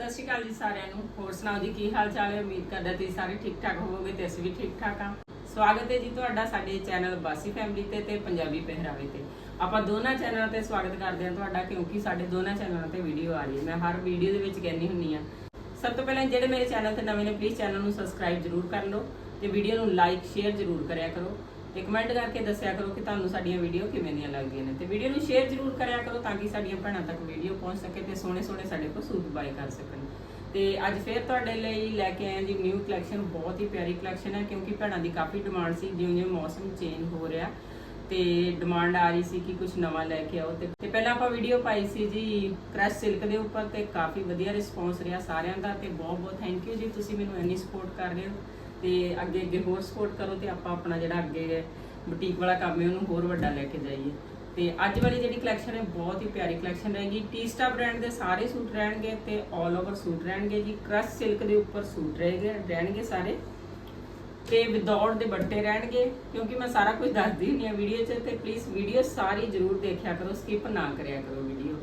ਸਤਿ ਸ਼੍ਰੀ ਅਕਾਲ ਜੀ ਸਾਰਿਆਂ ਨੂੰ। ਹੋਰ ਸੁਣਾਓ ਜੀ, ਕੀ ਹਾਲ ਚਾਲ ਹੈ? ਉਮੀਦ ਕਰਦਾ ਤੁਸੀਂ ਸਾਰੇ ਠੀਕ ਠਾਕ ਹੋਵੋਗੇ ਤੇ ਅਸੀਂ ਵੀ ਠੀਕ ਠਾਕ ਹਾਂ। ਸਵਾਗਤ ਹੈ ਜੀ ਤੁਹਾਡਾ ਸਾਡੇ ਚੈਨਲ ਬਾਸੀ ਫੈਮਿਲੀ ਤੇ ਤੇ ਪੰਜਾਬੀ ਪਹਿਰਾਵੇ ਤੇ। ਆਪਾਂ ਦੋਨਾਂ ਚੈਨਲਾਂ ਤੇ ਸਵਾਗਤ ਕਰਦੇ ਹਾਂ ਤੁਹਾਡਾ, ਕਿਉਂਕਿ ਸਾਡੇ ਦੋਨਾਂ ਚੈਨਲਾਂ ਤੇ ਵੀਡੀਓ ਆ ਰਹੀ ਹੈ। ਮੈਂ ਹਰ ਵੀਡੀਓ ਦੇ ਵਿੱਚ ਕਹਿੰਦੀ ਹੁੰਨੀ ਆ ਸਭ ਤੋਂ ਪਹਿਲਾਂ ਜਿਹੜੇ ਮੇਰੇ ਚੈਨਲ ਤੇ ਨਵੇਂ ਨੇ ਪਲੀਜ਼ ਚੈਨਲ ਨੂੰ ਸਬਸਕ੍ਰਾਈਬ ਜਰੂਰ ਕਰ ਲਓ ਤੇ ਵੀਡੀਓ ਨੂੰ ਲਾਈਕ ਸ਼ੇਅਰ ਜਰੂਰ ਕਰਿਆ ਕਰੋ। ਤੇ ਕਮੈਂਟ ਕਰਕੇ ਦੱਸਿਆ ਕਰੋ ਕਿ ਤੁਹਾਨੂੰ ਸਾਡੀਆਂ ਵੀਡੀਓ ਕਿਵੇਂ ਦੀਆਂ ਲੱਗਦੀਆਂ ਨੇ। ਤੇ ਵੀਡੀਓ ਨੂੰ ਸ਼ੇਅਰ ਜਰੂਰ ਕਰਿਆ ਕਰੋ ਤਾਂ ਕਿ ਸਾਡੀਆਂ ਭੈਣਾਂ ਤੱਕ ਵੀਡੀਓ ਪਹੁੰਚ ਸਕੇ ਤੇ ਸੋਹਣੇ ਸੋਹਣੇ ਸਾਡੇ ਕੋਲ ਸੂਟ ਬਾਏ ਕਰ ਸਕਣ। ਤੇ ਅੱਜ ਫੇਰ ਤੁਹਾਡੇ ਲਈ ਲੈ ਕੇ ਆਏ ਜੀ ਨਿਊ ਕਲੈਕਸ਼ਨ ਬਹੁਤ ਹੀ ਪਿਆਰੀ ਕਲੈਕਸ਼ਨ ਹੈ ਕਿਉਂਕਿ ਭੈਣਾਂ ਦੀ ਕਾਫੀ ਡਿਮਾਂਡ ਸੀ ਜਿਉਂ ਜਿਉਂ ਮੌਸਮ ਚੇਂਜ ਹੋ ਰਿਹਾ। ਤੇ ਡਿਮਾਂਡ ਆ ਰਹੀ ਸੀ ਕਿ ਕੁਝ ਨਵਾਂ ਲੈ ਕੇ ਆਓ। ਤੇ ਪਹਿਲਾਂ ਆਪਾਂ ਵੀਡੀਓ ਪਾਈ ਸੀ ਜੀ ਕ੍ਰਸ਼ ਸਿਲਕ ਦੇ ਉੱਪਰ ਤੇ ਕਾਫੀ ਵਧੀਆ ਰਿਸਪੌਂਸ ਰਿਹਾ ਸਾਰਿਆਂ ਦਾ ਤੇ ਬਹੁਤ ਬਹੁਤ ਥੈਂਕ ਯੂ ਜੀ, ਤੁਸੀਂ ਮੈਨੂੰ ਇੰਨੀ ਸਪੋਰਟ ਕਰ ਰਹੇ ਹੋ। ਤੇ ਅੱਗੇ ਅੱਗੇ ਹੋਰ ਸਪੋਰਟ ਕਰੋ ਤੇ ਆਪਾਂ ਆਪਣਾ ਜਿਹੜਾ ਅੱਗੇ ਬੁਟੀਕ ਵਾਲਾ ਕੰਮ ਹੈ, ਉਹਨੂੰ ਹੋਰ ਵੱਡਾ ਲੈ ਕੇ ਜਾਈਏ। ਤੇ ਅੱਜ ਵਾਲੀ ਜਿਹੜੀ ਕਲੈਕਸ਼ਨ ਹੈ, ਬਹੁਤ ਹੀ ਪਿਆਰੀ ਕਲੈਕਸ਼ਨ ਰਹੇਗੀ। ਟੀਸਟਾ ਬ੍ਰਾਂਡ ਦੇ ਸਾਰੇ ਸੂਟ ਰਹਿਣਗੇ ਤੇ 올 ਓਵਰ ਸੂਟ ਰਹਿਣਗੇ ਜੀ। ਕ੍ਰਸ਼ ਸਿਲਕ ਦੇ ਉੱਪਰ ਸੂਟ ਰਹੇਗੇ ਰਹਿਣਗੇ ਸਾਰੇ। ਤੇ ਵਿਦਆਊਟ ਦੇ ਬੱਟੇ ਰਹਿਣਗੇ, ਕਿਉਂਕਿ ਮੈਂ ਸਾਰਾ ਕੁਝ ਦੱਸਦੀ ਹੁੰਦੀ ਆ ਵੀਡੀਓ 'ਚ, ਤੇ ਪਲੀਜ਼ ਵੀਡੀਓ ਸਾਰੀ ਜ਼ਰੂਰ ਦੇਖਿਆ ਕਰੋ ਸਕਿਪ ਨਾ ਕਰਿਆ ਕਰੋ ਵੀਡੀਓ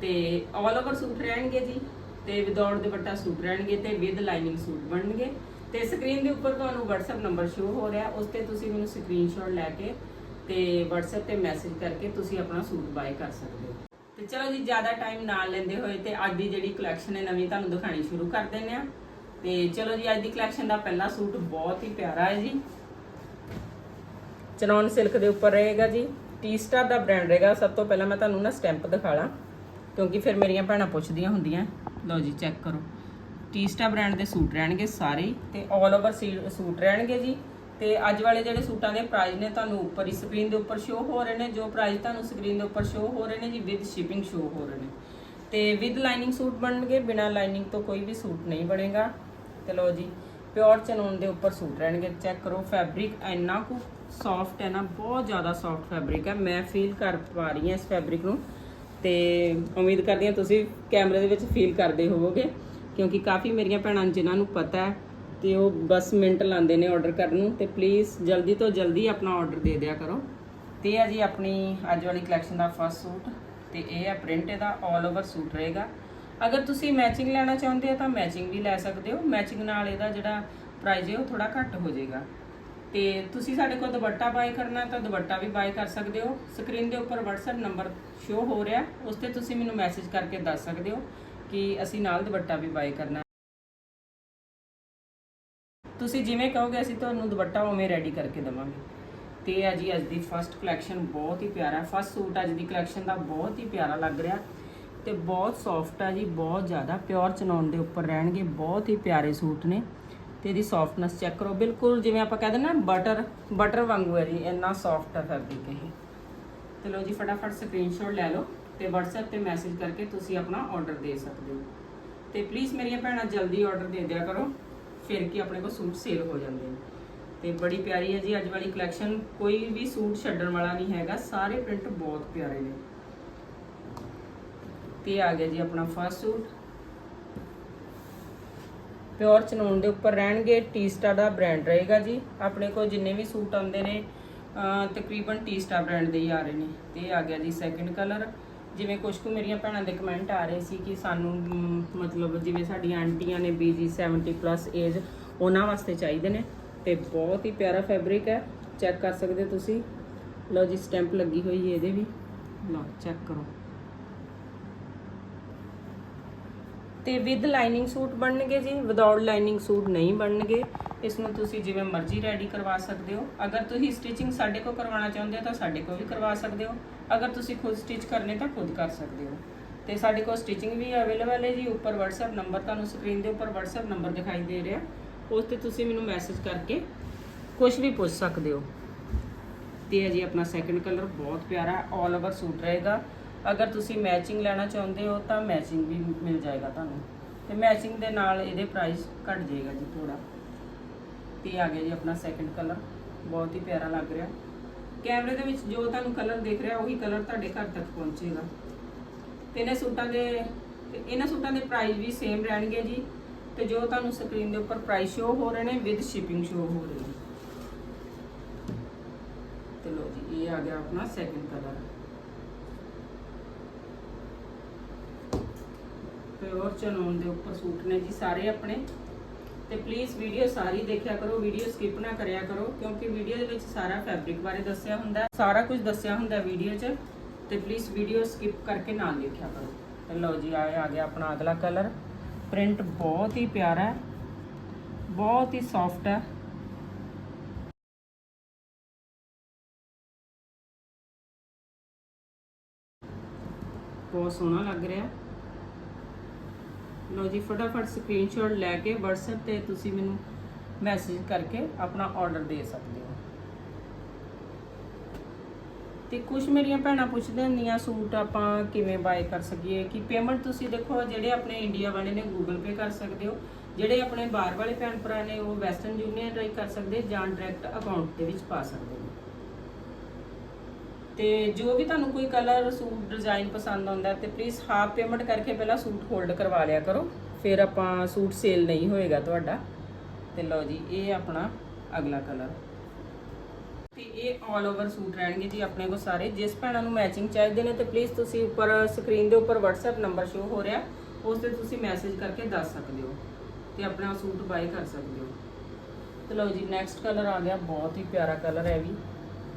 ਤੇ 올 ਓਵਰ ਸੂਟ ਰਹਿਣਗੇ ਜੀ, ਤੇ ਵਿਦਆਊਟ ਦੇ ਬੱਟਾ ਸੂਟ ਰਹਿਣਗੇ ਤੇ ਵਿਦ ਲਾਈਨਿੰਗ ਸੂਟ ਬਣਨਗੇ। ਤੇ ਸਕਰੀਨ ਦੇ ਉੱਪਰ ਤੁਹਾਨੂੰ WhatsApp ਨੰਬਰ ਸ਼ੋ ਹੋ ਰਿਹਾ। ਉਸ ਤੇ ਤੁਸੀਂ ਮੈਨੂੰ ਸਕਰੀਨਸ਼ਾਟ ਲੈ ਕੇ ਤੇ WhatsApp ਤੇ ਮੈਸੇਜ ਕਰਕੇ ਤੁਸੀਂ ਆਪਣਾ ਸੂਟ ਬਾਏ ਕਰ ਸਕਦੇ ਹੋ। ਤੇ ਚਲੋ ਜੀ, ਜ਼ਿਆਦਾ ਟਾਈਮ ਨਾ ਲੈਂਦੇ ਹੋਏ ਤੇ ਅੱਜ ਦੀ ਜਿਹੜੀ ਕਲੈਕਸ਼ਨ ਹੈ, ਨਵੀਂ ਤੁਹਾਨੂੰ ਦਿਖਾਣੀ ਸ਼ੁਰੂ ਕਰ ਦਿੰਦੇ ਆ ਤੇ ਚਲੋ ਜੀ, ਅੱਜ ਦੀ ਕਲੈਕਸ਼ਨ ਦਾ ਪਹਿਲਾ ਸੂਟ ਬਹੁਤ ਹੀ ਪਿਆਰਾ ਹੈ ਜੀ। ਚਨੌਨ ਸਿਲਕ ਦੇ ਉੱਪਰ ਰਹੇਗਾ ਜੀ। ਟੀ ਸਟਾਰ ਦਾ ਬ੍ਰਾਂਡ ਰਹੇਗਾ। ਸਭ ਤੋਂ ਪਹਿਲਾਂ ਮੈਂ ਤੁਹਾਨੂੰ ਨਾ ਸਟੈਂਪ ਦਿਖਾ ਲਾਂ, ਕਿਉਂਕਿ ਫਿਰ ਮੇਰੀਆਂ ਭੈਣਾਂ ਪੁੱਛਦੀਆਂ ਹੁੰਦੀਆਂ। ਲਓ ਜੀ ਚੈੱਕ ਕਰੋ। ਟੀਸਟਾ ਬ੍ਰਾਂਡ ਦੇ ਸੂਟ ਰਹਿਣਗੇ ਸਾਰੇ। ਹੀ ਤੇ 올 ਓਵਰ ਸੂਟ ਰਹਿਣਗੇ ਜੀ। ਤੇ ਅੱਜ ਵਾਲੇ ਜਿਹੜੇ ਸੂਟਾਂ ਦੇ ਪ੍ਰਾਈਸ ਨੇ ਤੁਹਾਨੂੰ ਉੱਪਰ ਹੀ ਸਕਰੀਨ ਦੇ ਉੱਪਰ ਸ਼ੋ ਹੋ ਰਹੇ ਨੇ। ਜੋ ਪ੍ਰਾਈਸ ਤੁਹਾਨੂੰ ਸਕਰੀਨ ਦੇ ਉੱਪਰ ਸ਼ੋ ਹੋ ਰਹੇ ਨੇ ਜੀ ਵਿਦ ਸ਼ਿਪਿੰਗ ਸ਼ੋ ਹੋ ਰਹੇ ਨੇ। ਤੇ ਵਿਦ ਲਾਈਨਿੰਗ ਸੂਟ ਬਣਨਗੇ, ਬਿਨਾ ਲਾਈਨਿੰਗ ਤੋਂ ਕੋਈ ਵੀ ਸੂਟ ਨਹੀਂ ਬਣੇਗਾ। ਤੇ ਲਓ ਜੀ ਪਿਓਰ ਚਨੂਨ ਦੇ ਉੱਪਰ ਸੂਟ ਰਹਿਣਗੇ। ਚੈੱਕ ਕਰੋ ਫੈਬਰਿਕ ਇੰਨਾ ਕੁ ਸੌਫਟ ਹੈ ਨਾ, ਬਹੁਤ ਜ਼ਿਆਦਾ ਸੌਫਟ ਫੈਬਰਿਕ ਹੈ। ਮੈਂ ਫੀਲ ਕਰ ਪਾ ਰਹੀ ਹਾਂ ਇਸ ਫੈਬਰਿਕ ਨੂੰ। ਤੇ ਉਮੀਦ ਕਰਦੀ ਹਾਂ ਤੁਸੀਂ ਕੈਮਰੇ ਦੇ ਵਿੱਚ ਫੀਲ ਕਰਦੇ ਹੋਵੋਗੇ। ਕਿਉਂਕਿ ਕਾਫੀ ਮੇਰੀਆਂ ਭੈਣਾਂ ਜਿਨ੍ਹਾਂ ਨੂੰ ਪਤਾ ਹੈ ਤੇ ਉਹ ਬਸ ਮਿੰਟ ਲਾਉਂਦੇ ਨੇ ਆਰਡਰ ਕਰਨ ਨੂੰ ਤੇ ਪਲੀਜ਼ ਜਲਦੀ ਤੋਂ ਜਲਦੀ ਆਪਣਾ ਆਰਡਰ ਦੇ ਦਿਆ ਕਰੋ। ਤੇ ਇਹ ਹੈ ਜੀ ਆਪਣੀ ਅੱਜ ਵਾਲੀ ਕਲੈਕਸ਼ਨ ਦਾ ਫਸਟ ਸੂਟ ਤੇ ਇਹ ਹੈ ਪ੍ਰਿੰਟ ਇਹਦਾ 올 ਓਵਰ ਸੂਟ ਰਹੇਗਾ। ਅਗਰ ਤੁਸੀਂ ਮੈਚਿੰਗ ਲੈਣਾ ਚਾਹੁੰਦੇ ਹੋ ਤਾਂ ਮੈਚਿੰਗ ਵੀ ਲੈ ਸਕਦੇ ਹੋ। ਮੈਚਿੰਗ ਨਾਲ ਇਹਦਾ ਜਿਹੜਾ ਪ੍ਰਾਈਜ਼ ਹੈ ਉਹ ਥੋੜਾ ਘੱਟ ਹੋ ਜਾਏਗਾ। ਤੇ ਤੁਸੀਂ ਸਾਡੇ ਕੋਲ ਦੁਪੱਟਾ ਬਾਏ ਕਰਨਾ ਤਾਂ ਦੁਪੱਟਾ ਵੀ ਬਾਏ ਕਰ ਸਕਦੇ ਹੋ। ਸਕਰੀਨ ਦੇ ਉੱਪਰ WhatsApp ਨੰਬਰ ਸ਼ੋ ਹੋ ਰਿਹਾ। ਉਸ ਤੇ ਤੁਸੀਂ ਮੈਨੂੰ ਮੈਸੇਜ ਕਰਕੇ ਦੱਸ ਸਕਦੇ ਹੋ। ਕਿ ਅਸੀਂ ਨਾਲ ਦੁਪੱਟਾ ਵੀ ਬਾਏ ਕਰਨਾ। ਤੁਸੀਂ ਜਿਵੇਂ ਕਹੋਗੇ, ਅਸੀਂ ਤੁਹਾਨੂੰ ਦੁਪੱਟਾ ਉਵੇਂ ਰੈਡੀ ਕਰਕੇ ਦੇਵਾਂਗੇ। ਤੇ ਇਹ ਹੈ ਜੀ, ਅੱਜ ਦੀ ਫਰਸਟ ਕਲੈਕਸ਼ਨ ਬਹੁਤ ਹੀ ਪਿਆਰਾ। ਫਸਟ ਸੂਟ ਅੱਜ ਦੀ ਕਲੈਕਸ਼ਨ ਦਾ ਬਹੁਤ ਹੀ ਪਿਆਰਾ ਲੱਗ ਰਿਹਾ। ਤੇ ਬਹੁਤ ਸੌਫਟ ਆ ਜੀ, ਬਹੁਤ ਜ਼ਿਆਦਾ ਪਿਓਰ ਚਨੌਨ ਦੇ ਉੱਪਰ ਰਹਿਣਗੇ। ਬਹੁਤ ਹੀ ਪਿਆਰੇ ਸੂਟ ਨੇ। ਤੇ ਇਹਦੀ ਸੌਫਟਨੈਸ ਚੈੱਕ ਕਰੋ। ਬਿਲਕੁਲ ਜਿਵੇਂ ਆਪਾਂ ਕਹਿੰਦੇ ਨਾ ਬਟਰ ਬਟਰ ਵਾਂਗੂ ਹੈ ਜੀ, ਇੰਨਾ ਸੌਫਟ ਆ ਫੈਬਰਿਕ ਇਹ। ਤੇ ਲਓ ਜੀ, ਫਟਾਫਟ ਸਕਰੀਨਸ਼ਾਟ ਲੈ ਲਓ ਤੇ WhatsApp ਤੇ ਮੈਸੇਜ ਕਰਕੇ ਤੁਸੀਂ ਆਪਣਾ ਆਰਡਰ ਦੇ ਸਕਦੇ ਹੋ। ਤੇ ਪਲੀਜ਼ ਮੇਰੀਆਂ ਭੈਣਾਂ, ਜਲਦੀ ਆਰਡਰ ਦੇ ਦਿਆ ਕਰੋ, ਫਿਰ ਕਿ ਆਪਣੇ ਕੋਲ ਸੂਟ ਸੇਲ ਹੋ ਜਾਂਦੇ ਨੇ। ਤੇ ਬੜੀ ਪਿਆਰੀ ਹੈ ਜੀ, ਅੱਜ ਵਾਲੀ ਕਲੈਕਸ਼ਨ ਕੋਈ ਵੀ ਸੂਟ ਛੱਡਣ ਵਾਲਾ ਨਹੀਂ ਹੈਗਾ, ਸਾਰੇ ਪ੍ਰਿੰਟ ਬਹੁਤ ਪਿਆਰੇ ਨੇ। ਤੇ ਆ ਗਿਆ ਜੀ ਆਪਣਾ ਫਸਟ ਸੂਟ। ਪਿਓਰ ਚਨੂਨ ਦੇ ਉੱਪਰ ਰਹਿਣਗੇ ਟੀਸਟਾ ਦਾ ਬ੍ਰਾਂਡ ਰਹੇਗਾ ਜੀ। ਆਪਣੇ ਕੋਲ ਜਿੰਨੇ ਵੀ ਸੂਟ ਆਉਂਦੇ ਨੇ ਤਕਰੀਬਨ ਤਕਰੀਬਨ ਟੀਸਟਾ ਬ੍ਰਾਂਡ ਦੇ ਹੀ ਆ ਰਹੇ ਨੇ। ਤੇ ਆ ਗਿਆ ਜੀ ਸੈਕੰਡ ਕਲਰ ਜਿਵੇਂ ਕੁਝ ਕੁ ਮੇਰੀਆਂ ਭੈਣਾਂ ਦੇ ਕਮੈਂਟ ਆ ਰਹੇ ਸੀ ਕਿ ਸਾਨੂੰ ਮਤਲਬ ਜਿਵੇਂ ਸਾਡੀਆਂ ਆਂਟੀਆਂ ਨੇ ਬੀਜੀ 70 ਪਲੱਸ ਏਜ ਉਹਨਾਂ ਵਾਸਤੇ ਚਾਹੀਦੇ ਨੇ। ਤੇ ਬਹੁਤ ਹੀ ਪਿਆਰਾ ਫੈਬਰਿਕ ਹੈ। ਚੈੱਕ ਕਰ ਸਕਦੇ ਹੋ ਤੁਸੀਂ। ਲਓ ਜੀ ਸਟੈਂਪ ਲੱਗੀ ਹੋਈ ਹੈ ਇਹਦੇ ਵੀ। ਲਓ ਚੈੱਕ ਕਰੋ। ਤੇ ਵਿਦ ਲਾਈਨਿੰਗ ਸੂਟ ਬਣਨਗੇ ਜੀ। ਵਿਦਆਊਟ ਲਾਈਨਿੰਗ ਸੂਟ ਨਹੀਂ ਬਣਨਗੇ। ਇਸ ਨੂੰ ਤੁਸੀਂ ਜਿਵੇਂ ਮਰਜ਼ੀ ਰੈਡੀ ਕਰਵਾ ਸਕਦੇ ਹੋ। ਅਗਰ ਤੁਸੀਂ ਸਟਿਚਿੰਗ ਸਾਡੇ ਕੋਲ ਕਰਵਾਉਣਾ ਚਾਹੁੰਦੇ ਹੋ, ਤਾਂ ਸਾਡੇ ਕੋਲ ਵੀ ਕਰਵਾ ਸਕਦੇ ਹੋ। ਅਗਰ ਤੁਸੀਂ ਖੁਦ ਸਟਿਚ ਕਰਨੇ, ਤਾਂ ਖੁਦ ਕਰ ਸਕਦੇ ਹੋ। ਤੇ ਸਾਡੇ ਕੋਲ ਸਟਿਚਿੰਗ ਵੀ ਅਵੇਲੇਬਲ ਹੈ ਜੀ। ਉੱਪਰ WhatsApp ਨੰਬਰ ਤੁਹਾਨੂੰ ਸਕਰੀਨ ਦੇ ਉੱਪਰ WhatsApp ਨੰਬਰ ਦਿਖਾਈ ਦੇ ਰਿਹਾ। ਉਸ ਤੇ ਤੁਸੀਂ ਮੈਨੂੰ ਮੈਸੇਜ ਕਰਕੇ ਕੁਝ ਵੀ ਪੁੱਛ ਸਕਦੇ ਹੋ। ਤੇ ਹੈ ਜੀ ਆਪਣਾ ਸੈਕੰਡ ਕਲਰ ਬਹੁਤ ਪਿਆਰਾ ਆਲ ਓਵਰ ਸੂਟ ਰਹੇਗਾ। ਅਗਰ ਤੁਸੀਂ ਮੈਚਿੰਗ ਲੈਣਾ ਚਾਹੁੰਦੇ ਹੋ, ਤਾਂ ਮੈਚਿੰਗ ਵੀ ਮਿਲ ਜਾਏਗਾ ਤੁਹਾਨੂੰ। ਤੇ ਮੈਚਿੰਗ ਦੇ ਨਾਲ ਇਹਦੇ ਪ੍ਰਾਈਸ ਘਟ ਜਾਏਗਾ ਜੀ ਥੋੜਾ ਤੇ ਆ ਗਿਆ ਜੀ ਆਪਣਾ ਸੈਕੰਡ ਕਲਰ ਬਹੁਤ ਹੀ ਪਿਆਰਾ ਲੱਗ ਰਿਹਾ। ਕੈਮਰੇ ਦੇ ਵਿੱਚ ਜੋ ਤੁਹਾਨੂੰ ਕਲਰ ਦਿਖ ਰਿਹਾ, ਉਹੀ ਕਲਰ ਤੁਹਾਡੇ ਘਰ ਤੱਕ ਪਹੁੰਚੇਗਾ। ਤੇ ਇਹਨਾਂ ਸੂਟਾਂ ਦੇ ਇਹਨਾਂ ਸੂਟਾਂ ਦੇ ਪ੍ਰਾਈਸ ਵੀ ਸੇਮ ਰਹਿਣਗੇ ਜੀ। ਤੇ ਜੋ ਤੁਹਾਨੂੰ ਸਕਰੀਨ ਦੇ ਉੱਪਰ ਪ੍ਰਾਈਸ ਸ਼ੋ ਹੋ ਰਹੇ ਨੇ ਵਿਦ ਸ਼ਿਪਿੰਗ ਸ਼ੋ ਹੋ ਰਹੀ ਹੈ ਤੇ ਲੋ ਜੀ, ਇਹ ਆ ਗਿਆ ਆਪਣਾ ਸੈਕਿੰਡ ਕਲਰ ਪਿਓਰ ਚਨੋਨ ਦੇ ਉੱਪਰ ਸੂਟ ਨੇ ਜੀ ਸਾਰੇ ਆਪਣੇ। ਤੇ ਪਲੀਜ਼ ਵੀਡੀਓ ਸਾਰੀ ਦੇਖਿਆ ਕਰੋ ਵੀਡੀਓ ਸਕਿਪ ਨਾ ਕਰਿਆ ਕਰੋ, ਕਿਉਂਕਿ ਵੀਡੀਓ ਦੇ ਵਿੱਚ ਸਾਰਾ ਫੈਬਰਿਕ ਬਾਰੇ ਦੱਸਿਆ ਹੁੰਦਾ ਸਾਰਾ ਕੁਝ ਦੱਸਿਆ ਹੁੰਦਾ ਵੀਡੀਓ 'ਚ, ਤੇ ਪਲੀਜ਼ ਵੀਡੀਓ ਸਕਿਪ ਕਰਕੇ ਨਾ ਦੇਖਿਆ ਕਰੋ। ਤੇ ਲਓ ਜੀ ਆਏ ਆ ਗਿਆ ਆਪਣਾ ਅਗਲਾ ਕਲਰ ਪ੍ਰਿੰਟ ਬਹੁਤ ਹੀ ਪਿਆਰਾ ਹੈ, ਬਹੁਤ ਹੀ ਸੌਫਟ ਹੈ। ਬਹੁਤ ਸੋਹਣਾ ਲੱਗ ਰਿਹਾ। ਲਓ ਜੀ, ਫਟਾਫਟ ਸਕਰੀਨਸ਼ਾਟ ਲੈ ਕੇ WhatsApp ਤੇ ਤੁਸੀਂ ਮੈਨੂੰ ਮੈਸੇਜ ਕਰਕੇ ਆਪਣਾ ਆਰਡਰ ਦੇ ਸਕਦੇ ਹੋ। ਤੇ ਕੁਝ ਮੇਰੀਆਂ ਭੈਣਾਂ ਪੁੱਛਦੇ ਹੁੰਦੀਆਂ ਸੂਟ ਆਪਾਂ ਕਿਵੇਂ ਬਾਏ ਕਰ ਸਕੀਏ? ਕਿ ਪੇਮੈਂਟ ਤੁਸੀਂ ਦੇਖੋ, ਜਿਹੜੇ ਆਪਣੇ ਇੰਡੀਆ ਵਾਲੇ ਨੇ ਗੂਗਲ ਪੇ ਕਰ ਸਕਦੇ ਹੋ, ਜਿਹੜੇ ਆਪਣੇ ਬਾਹਰ ਵਾਲੇ ਭੈਣ ਭਰਾ ਨੇ, ਉਹ ਵੈਸਟਰਨ ਯੂਨੀਅਨ ਰਾਹੀਂ ਕਰ ਸਕਦੇ ਜਾਂ ਡਾਇਰੈਕਟ ਅਕਾਊਂਟ ਦੇ ਵਿੱਚ ਪਾ ਸਕਦੇ ਨੇ ਤੇ ਜੋ ਵੀ ਤੁਹਾਨੂੰ ਕੋਈ ਕਲਰ ਸੂਟ ਡਿਜ਼ਾਈਨ ਪਸੰਦ ਆਉਂਦਾ ਹੈ ਤੇ ਪਲੀਜ਼ ਹਾਫ ਪੇਮੈਂਟ ਕਰਕੇ ਪਹਿਲਾਂ ਸੂਟ ਹੋਲਡ ਕਰਵਾ ਲਿਆ ਕਰੋ। ਫਿਰ ਆਪਾਂ ਸੂਟ ਸੇਲ ਨਹੀਂ ਹੋਏਗਾ ਤੁਹਾਡਾ। ਤੇ ਲਓ ਜੀ, ਇਹ ਆਪਣਾ ਅਗਲਾ ਕਲਰ ਤੇ ਇਹ ਆਲ ਓਵਰ ਸੂਟ ਰਹਿਣਗੇ ਜੀ ਆਪਣੇ ਕੋਲ ਸਾਰੇ। ਜਿਸ ਭੈਣਾਂ ਨੂੰ ਮੈਚਿੰਗ ਚਾਹੀਦੇ ਨੇ ਤੇ ਪਲੀਜ਼ ਤੁਸੀਂ ਉੱਪਰ ਸਕਰੀਨ ਦੇ ਉੱਪਰ WhatsApp ਨੰਬਰ ਸ਼ੋ ਹੋ ਰਿਹਾ ਉਸ ਤੇ ਤੁਸੀਂ ਮੈਸੇਜ ਕਰਕੇ ਦੱਸ ਸਕਦੇ ਹੋ ਤੇ ਆਪਣਾ ਸੂਟ ਬਾਈ ਕਰ ਸਕਦੇ ਹੋ। ਤੇ ਲਓ ਜੀ ਨੈਕਸਟ ਕਲਰ ਆ ਗਿਆ, ਬਹੁਤ ਹੀ ਪਿਆਰਾ ਕਲਰ ਹੈ ਵੀ।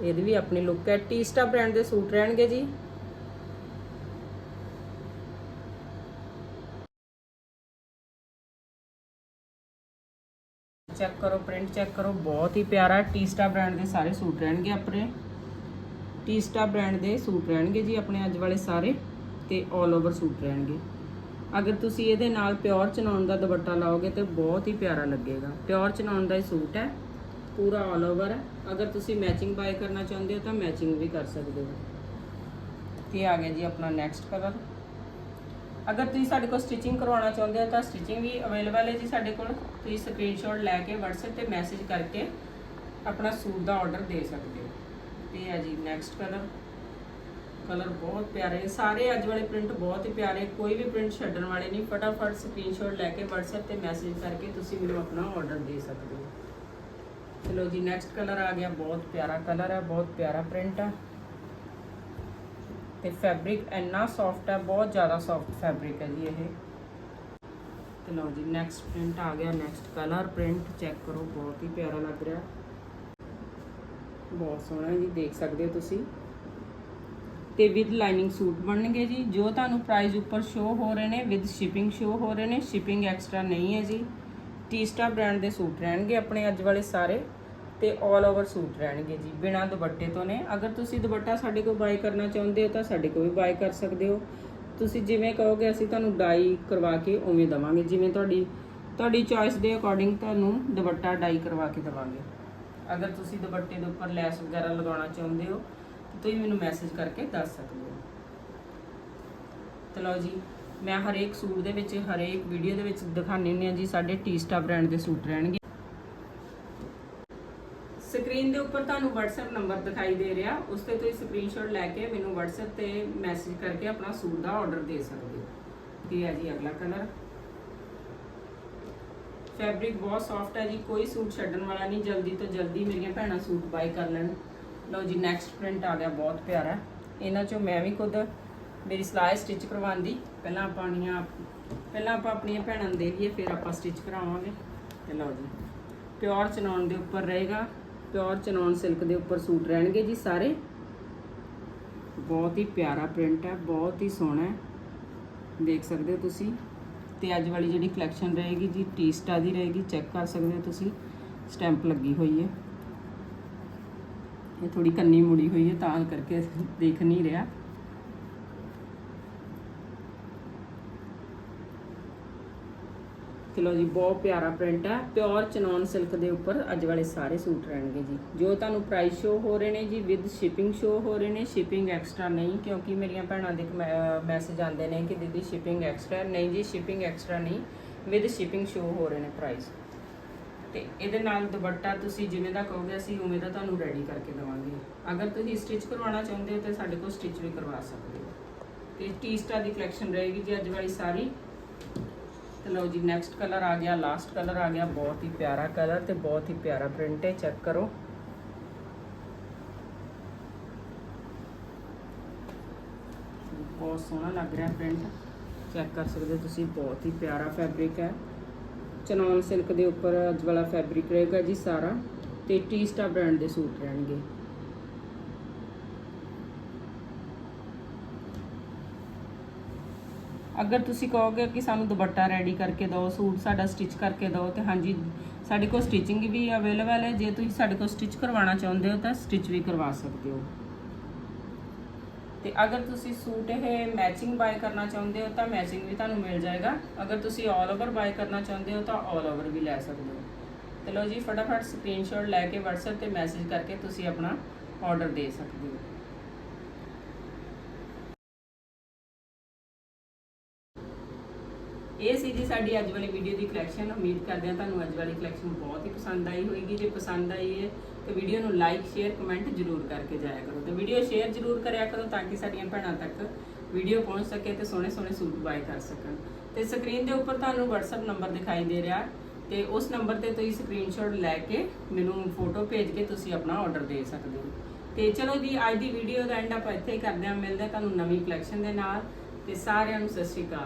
ਇਹਦੀ ਵੀ ਆਪਣੀ ਲੁੱਕ ਹੈ। ਟੀਸਟਾ ਬ੍ਰਾਂਡ ਦੇ ਸੂਟ ਰਹਿਣਗੇ ਜੀ। ਚੈੱਕ ਕਰੋ ਪ੍ਰਿੰਟ ਚੈੱਕ ਕਰੋ। ਬਹੁਤ ਹੀ ਪਿਆਰਾ ਟੀਸਟਾ ਬ੍ਰਾਂਡ ਦੇ ਸਾਰੇ ਸੂਟ ਰਹਿਣਗੇ ਆਪਣੇ। ਟੀਸਟਾ ਬ੍ਰਾਂਡ ਦੇ ਸੂਟ ਰਹਿਣਗੇ ਜੀ ਆਪਣੇ ਅੱਜ ਵਾਲੇ ਸਾਰੇ ਤੇ 올 ਓਵਰ ਸੂਟ ਰਹਿਣਗੇ। ਅਗਰ ਤੁਸੀਂ ਇਹਦੇ ਨਾਲ ਪਿਓਰ ਚਨੌਨ ਦਾ ਦੁਪੱਟਾ ਲਾਓਗੇ ਤੇ ਬਹੁਤ ਹੀ ਪਿਆਰਾ ਲੱਗੇਗਾ। ਪਿਓਰ ਚਨੌਨ ਦਾ ਹੀ ਸੂਟ ਹੈ। ਪੂਰਾ 올 ਓਵਰ ਹੈ। ਅਗਰ ਤੁਸੀਂ ਮੈਚਿੰਗ ਬਾਏ ਕਰਨਾ ਚਾਹੁੰਦੇ ਹੋ ਤਾਂ ਮੈਚਿੰਗ ਵੀ ਕਰ ਸਕਦੇ ਹੋ। ਤੇ ਆ ਗਿਆ ਜੀ ਆਪਣਾ ਨੈਕਸਟ ਕਲਰ ਅਗਰ ਤੁਸੀਂ ਸਾਡੇ ਕੋਲ ਸਟਿਚਿੰਗ ਕਰਵਾਉਣਾ ਚਾਹੁੰਦੇ ਹੋ ਤਾਂ ਸਟਿਚਿੰਗ ਵੀ ਅਵੇਲੇਬਲ ਹੈ ਜੀ ਸਾਡੇ ਕੋਲ। ਤੁਸੀਂ ਸਕਰੀਨਸ਼ਾਟ ਲੈ ਕੇ WhatsApp ਤੇ ਮੈਸੇਜ ਕਰਕੇ ਆਪਣਾ ਸੂਟ ਦਾ ਆਰਡਰ ਦੇ ਸਕਦੇ ਹੋ। ਤੇ ਹੈ ਜੀ ਨੈਕਸਟ ਕਲਰ ਕਲਰ ਬਹੁਤ ਪਿਆਰੇ ਨੇ। ਸਾਰੇ ਅੱਜ ਵਾਲੇ ਪ੍ਰਿੰਟ ਬਹੁਤ ਹੀ ਪਿਆਰੇ। ਕੋਈ ਵੀ ਪ੍ਰਿੰਟ ਛੱਡਣ ਵਾਲੇ ਨਹੀਂ। ਫਟਾਫਟ ਸਕਰੀਨਸ਼ਾਟ ਲੈ ਕੇ WhatsApp ਤੇ ਮੈਸੇਜ ਕਰਕੇ ਤੁਸੀਂ ਮੈਨੂੰ ਆਪਣਾ ਆਰਡਰ ਦੇ ਸਕਦੇ ਹੋ। ਚਲੋ ਜੀ ਨੈਕਸਟ ਕਲਰ ਆ ਗਿਆ, ਬਹੁਤ ਪਿਆਰਾ ਕਲਰ ਹੈ ਬਹੁਤ ਪਿਆਰਾ ਪ੍ਰਿੰਟ ਹੈ ਤੇ ਫੈਬਰਿਕ ਇੰਨਾ ਸੌਫਟ ਹੈ ਬਹੁਤ ਜ਼ਿਆਦਾ ਸੌਫਟ ਫੈਬਰਿਕ ਹੈ ਜੀ ਇਹ। ਤੇ ਲਓ ਜੀ ਨੈਕਸਟ ਪ੍ਰਿੰਟ ਆ ਗਿਆ ਨੈਕਸਟ ਕਲਰ ਪ੍ਰਿੰਟ ਚੈੱਕ ਕਰੋ, ਬਹੁਤ ਹੀ ਪਿਆਰਾ ਲੱਗ ਰਿਹਾ। ਬਹੁਤ ਸੋਹਣਾ ਜੀ, ਦੇਖ ਸਕਦੇ ਹੋ ਤੁਸੀਂ। ਤੇ ਵਿਦ ਲਾਈਨਿੰਗ ਸੂਟ ਬਣਨਗੇ ਜੀ, ਜੋ ਤੁਹਾਨੂੰ ਪ੍ਰਾਈਸ ਉੱਪਰ ਸ਼ੋ ਹੋ ਰਹੇ ਨੇ ਵਿਦ ਸ਼ਿਪਿੰਗ ਸ਼ੋ ਹੋ ਰਹੇ ਨੇ ਸ਼ਿਪਿੰਗ ਐਕਸਟਰਾ ਨਹੀਂ ਹੈ ਜੀ। ਟੀਸਟਾ ਬ੍ਰਾਂਡ ਦੇ ਸੂਟ ਰਹਿਣਗੇ ਆਪਣੇ ਅੱਜ ਵਾਲੇ ਸਾਰੇ। ਤੇ 올 ਓਵਰ ਸੂਟ ਰਹਿਣਗੇ ਜੀ, ਬਿਨਾ ਦੁਪੱਟੇ ਤੋਂ ਨੇ। ਅਗਰ ਤੁਸੀਂ ਦੁਪੱਟਾ ਸਾਡੇ ਕੋਲ ਬਾਈ ਕਰਨਾ ਚਾਹੁੰਦੇ ਹੋ ਤਾਂ ਸਾਡੇ ਕੋਲ ਵੀ ਬਾਈ ਕਰ ਸਕਦੇ ਹੋ। ਤੁਸੀਂ ਜਿਵੇਂ ਕਹੋਗੇ, ਅਸੀਂ ਤੁਹਾਨੂੰ ਡਾਈ ਕਰਵਾ ਕੇ ਉਵੇਂ ਦਵਾਂਗੇ। ਜਿਵੇਂ ਤੁਹਾਡੀ ਤੁਹਾਡੀ ਚੋਇਸ ਦੇ ਅਕੋਰਡਿੰਗ ਤੁਹਾਨੂੰ ਦੁਪੱਟਾ ਡਾਈ ਕਰਵਾ ਕੇ ਦਵਾਂਗੇ। ਅਗਰ ਤੁਸੀਂ ਦੁਪੱਟੇ ਦੇ ਉੱਪਰ ਲੈਸ ਵਗੈਰਾ ਲਗਾਉਣਾ ਚਾਹੁੰਦੇ ਹੋ, ਤਾਂ ਤੁਸੀਂ ਮੈਨੂੰ ਮੈਸੇਜ ਕਰਕੇ ਦੱਸ ਸਕਦੇ ਹੋ। ਤੇ ਲਓ ਜੀ, ਮੈਂ ਹਰੇਕ ਸੂਟ ਦੇ ਵਿੱਚ, ਹਰੇਕ ਵੀਡੀਓ ਦੇ ਵਿੱਚ ਦਿਖਾਉਂਦੀ ਹੁੰਦੀ ਹਾਂ ਜੀ, ਸਾਡੇ ਟੀਸਟਾ ਬ੍ਰਾਂਡ ਦੇ ਸੂਟ ਰਹਿਣਗੇ ਸਕਰੀਨ ਦੇ ਉੱਪਰ ਤੁਹਾਨੂੰ WhatsApp ਨੰਬਰ ਦਿਖਾਈ ਦੇ ਰਿਹਾ। ਉਸ ਤੇ ਤੁਸੀਂ ਸਕਰੀਨਸ਼ਾਟ ਲੈ ਕੇ ਮੈਨੂੰ WhatsApp ਤੇ ਮੈਸੇਜ ਕਰਕੇ ਆਪਣਾ ਸੂਟ ਦਾ ਆਰਡਰ ਦੇ ਸਕਦੇ ਹੋ। ਇਹ ਹੈ ਜੀ ਅਗਲਾ ਕਲਰ ਫੈਬਰਿਕ ਬਹੁਤ ਸੌਫਟ ਹੈ ਜੀ, ਕੋਈ ਸੂਟ ਛੱਡਣ ਵਾਲਾ ਨਹੀਂ। ਜਲਦੀ ਤੋਂ ਜਲਦੀ ਮੇਰੀਆਂ ਭੈਣਾਂ ਸੂਟ ਬਾਈ ਕਰ ਲੈਣ। ਲਓ ਜੀ ਨੈਕਸਟ ਪ੍ਰਿੰਟ ਆ ਗਿਆ, ਬਹੁਤ ਪਿਆਰਾ। ਇਹਨਾਂ ਚੋਂ ਮੈਂ ਵੀ ਖੁਦ ਮੇਰੀ ਸਲਾਹ ਸਟਿਚ ਕਰਵਾਉਣ ਦੀ। ਪਹਿਲਾਂ ਆਪਾਂ ਆਪਣੀਆਂ, ਪਹਿਲਾਂ ਆਪਾਂ ਆਪਣੀਆਂ ਭੈਣਾਂ ਨੂੰ ਦੇ ਲਈਏ ਫਿਰ ਆਪਾਂ ਸਟਿਚ ਕਰਾਵਾਂਗੇ। ਤੇ ਲਓ ਜੀ ਪਿਓਰ ਚਨੌਨ ਦੇ ਉੱਪਰ ਰਹੇਗਾ। ਪਿਓਰ ਚਨੌਨ ਸਿਲਕ ਦੇ ਉੱਪਰ ਸੂਟ ਰਹਿਣਗੇ ਜੀ ਸਾਰੇ। ਬਹੁਤ ਹੀ ਪਿਆਰਾ ਪ੍ਰਿੰਟ ਹੈ, ਬਹੁਤ ਹੀ ਸੋਹਣਾ ਹੈ। ਦੇਖ ਸਕਦੇ ਹੋ ਤੁਸੀਂ। ਤੇ ਅੱਜ ਵਾਲੀ ਜਿਹੜੀ ਕਲੈਕਸ਼ਨ ਰਹੇਗੀ ਜੀ, ਟੀਸਟਾ ਦੀ ਰਹੇਗੀ, ਚੈੱਕ ਕਰ ਸਕਦੇ ਹੋ ਤੁਸੀਂ। ਸਟੈਂਪ ਲੱਗੀ ਹੋਈ ਹੈ। ਇਹ ਥੋੜੀ ਕੰਨੀ ਮੁੜੀ ਹੋਈ ਹੈ, ਤਾਂ ਕਰਕੇ ਦੇਖ ਨਹੀਂ ਰਿਹਾ। ਚਲੋ ਜੀ, ਬਹੁਤ ਪਿਆਰਾ ਪ੍ਰਿੰਟ ਹੈ ਪਿਓਰ ਚਨੌਨ ਸਿਲਕ ਦੇ ਉੱਪਰ ਅੱਜ ਵਾਲੇ ਸਾਰੇ ਸੂਟ ਰਹਿਣਗੇ ਜੀ। ਜੋ ਤੁਹਾਨੂੰ ਪ੍ਰਾਈਸ ਸ਼ੋ ਹੋ ਰਹੇ ਨੇ ਜੀ ਵਿਦ ਸ਼ਿਪਿੰਗ ਸ਼ੋ ਹੋ ਰਹੇ ਨੇ ਸ਼ਿਪਿੰਗ ਐਕਸਟਰਾ ਨਹੀਂ, ਕਿਉਂਕਿ ਮੇਰੀਆਂ ਭੈਣਾਂ ਦੇ ਮੈਸੇਜ ਆਉਂਦੇ ਨੇ ਕਿ ਦੀਦੀ ਸ਼ਿਪਿੰਗ ਐਕਸਟਰਾ ਨਹੀਂ ਜੀ ਸ਼ਿਪਿੰਗ ਐਕਸਟਰਾ ਨਹੀਂ ਵਿਦ ਸ਼ਿਪਿੰਗ ਸ਼ੋ ਹੋ ਰਹੇ ਨੇ ਪ੍ਰਾਈਸ ਤੇ ਇਹਦੇ ਨਾਲ ਦੁਪੱਟਾ ਤੁਸੀਂ ਜਿਵੇਂ ਦਾ ਕਹੋਗੇ, ਅਸੀਂ ਉਵੇਂ ਦਾ ਤੁਹਾਨੂੰ ਰੈਡੀ ਕਰਕੇ ਦੇਵਾਂਗੇ। ਅਗਰ ਤੁਸੀਂ ਸਟਿਚ ਕਰਵਾਉਣਾ ਚਾਹੁੰਦੇ ਹੋ ਤਾਂ ਸਾਡੇ ਕੋਲ ਸਟਿਚ ਵੀ ਕਰਵਾ ਸਕਦੇ ਹੋ। ਤੇ ਟੀ-ਸਟਾਰ ਦੀ ਕਲੈਕਸ਼ਨ ਰਹੇਗੀ ਜੀ ਅੱਜ ਵਾਲੀ ਸਾਰੀ। ਤੇ ਲਓ ਜੀ ਨੈਕਸਟ ਕਲਰ ਆ ਗਿਆ ਲਾਸਟ ਕਲਰ ਆ ਗਿਆ, ਬਹੁਤ ਹੀ ਪਿਆਰਾ ਕਲਰ ਤੇ ਬਹੁਤ ਹੀ ਪਿਆਰਾ ਪ੍ਰਿੰਟ ਹੈ ਚੈੱਕ ਕਰੋ। ਬਹੁਤ ਸੋਹਣਾ ਲੱਗ ਰਿਹਾ ਪ੍ਰਿੰਟ ਚੈੱਕ ਕਰ ਸਕਦੇ ਹੋ ਤੁਸੀਂ, ਬਹੁਤ ਹੀ ਪਿਆਰਾ ਫੈਬਰਿਕ ਹੈ। ਚਨੌਨ ਸਿਲਕ ਦੇ ਉੱਪਰ ਅੱਜ ਵਾਲਾ ਫੈਬਰਿਕ ਰਹੇਗਾ ਜੀ ਸਾਰਾ ਤੇ ਟੀਸਟਾ ਬ੍ਰਾਂਡ ਦੇ ਸੂਟ ਰਹਿਣਗੇ। ਅਗਰ ਤੁਸੀਂ ਕਹੋਗੇ ਕਿ ਸਾਨੂੰ ਦੁਪੱਟਾ ਰੈਡੀ ਕਰਕੇ ਦਿਓ, ਸੂਟ ਸਾਡਾ ਸਟਿਚ ਕਰਕੇ ਦਿਓ, ਤੇ ਹਾਂਜੀ, ਸਾਡੇ ਕੋਲ ਸਟਿਚਿੰਗ ਵੀ ਅਵੇਲੇਬਲ ਹੈ। ਜੇ ਤੁਸੀਂ ਸਾਡੇ ਕੋਲ ਸਟਿਚ ਕਰਵਾਉਣਾ ਚਾਹੁੰਦੇ ਹੋ, ਤਾਂ ਸਟਿਚ ਵੀ ਕਰਵਾ ਸਕਦੇ ਹੋ। ਤੇ ਅਗਰ ਤੁਸੀਂ ਸੂਟ ਇਹ ਮੈਚਿੰਗ ਬਾਏ ਕਰਨਾ ਚਾਹੁੰਦੇ ਹੋ, ਤਾਂ ਮੈਚਿੰਗ ਵੀ ਤੁਹਾਨੂੰ ਮਿਲ ਜਾਏਗਾ। ਅਗਰ ਤੁਸੀਂ ਆਲ ਓਵਰ ਬਾਏ ਕਰਨਾ ਚਾਹੁੰਦੇ ਹੋ, ਤਾਂ ਆਲ ਓਵਰ ਵੀ ਲੈ ਸਕਦੇ ਹੋ। ਤੇ ਲਓ ਜੀ, ਫਟਾਫਟ ਸਕਰੀਨਸ਼ਾਟ ਲੈ ਕੇ WhatsApp ਤੇ ਮੈਸੇਜ ਕਰਕੇ ਤੁਸੀਂ ਆਪਣਾ ਆਰਡਰ ਦੇ ਸਕਦੇ ਹੋ। ਇਹ ਸੀ ਜੀ ਸਾਡੀ ਅੱਜ ਵਾਲੀ ਵੀਡੀਓ ਦੀ ਕਲੈਕਸ਼ਨ ਉਮੀਦ ਕਰਦੇ ਹਾਂ ਤੁਹਾਨੂੰ ਅੱਜ ਵਾਲੀ ਕਲੈਕਸ਼ਨ ਬਹੁਤ ਹੀ ਪਸੰਦ ਆਈ ਹੋਵੇਗੀ ਜੇ ਪਸੰਦ ਆਈ ਹੈ ਤਾਂ ਵੀਡੀਓ ਨੂੰ ਲਾਈਕ ਸ਼ੇਅਰ ਕਮੈਂਟ ਜ਼ਰੂਰ ਕਰਕੇ ਜਾਇਆ ਕਰੋ। ਤੇ ਵੀਡੀਓ ਸ਼ੇਅਰ ਜ਼ਰੂਰ ਕਰਿਆ ਕਰੋ ਤਾਂ ਕਿ ਸਾਡੀਆਂ ਭੈਣਾਂ ਤੱਕ ਵੀਡੀਓ ਪਹੁੰਚ ਸਕੇ ਤੇ ਸੋਹਣੇ ਸੋਹਣੇ ਸੂਟ ਬਾਏ ਕਰ ਸਕਣ। ਤੇ ਸਕਰੀਨ ਦੇ ਉੱਪਰ ਤੁਹਾਨੂੰ WhatsApp ਨੰਬਰ ਦਿਖਾਈ ਦੇ ਰਿਹਾ। ਤੇ ਉਸ ਨੰਬਰ ਤੇ ਤੁਸੀਂ ਸਕਰੀਨਸ਼ਾਟ ਲੈ ਕੇ ਮੈਨੂੰ ਫੋਟੋ ਭੇਜ ਕੇ ਤੁਸੀਂ ਆਪਣਾ ਆਰਡਰ ਦੇ ਸਕਦੇ ਹੋ। ਤੇ ਚਲੋ ਜੀ, ਅੱਜ ਦੀ ਵੀਡੀਓ ਦਾ ਐਂਡ ਆਪਾਂ ਇੱਥੇ ਹੀ ਕਰਦੇ ਹਾਂ। ਮਿਲਦੇ ਹਾਂ ਤੁਹਾਨੂੰ ਨਵੀਂ ਕਲੈਕਸ਼ਨ ਦੇ ਨਾਲ। ਤੇ ਸਾਰਿਆਂ ਨੂੰ ਸਤਿ ਸ਼੍ਰੀ ਅਕਾਲ।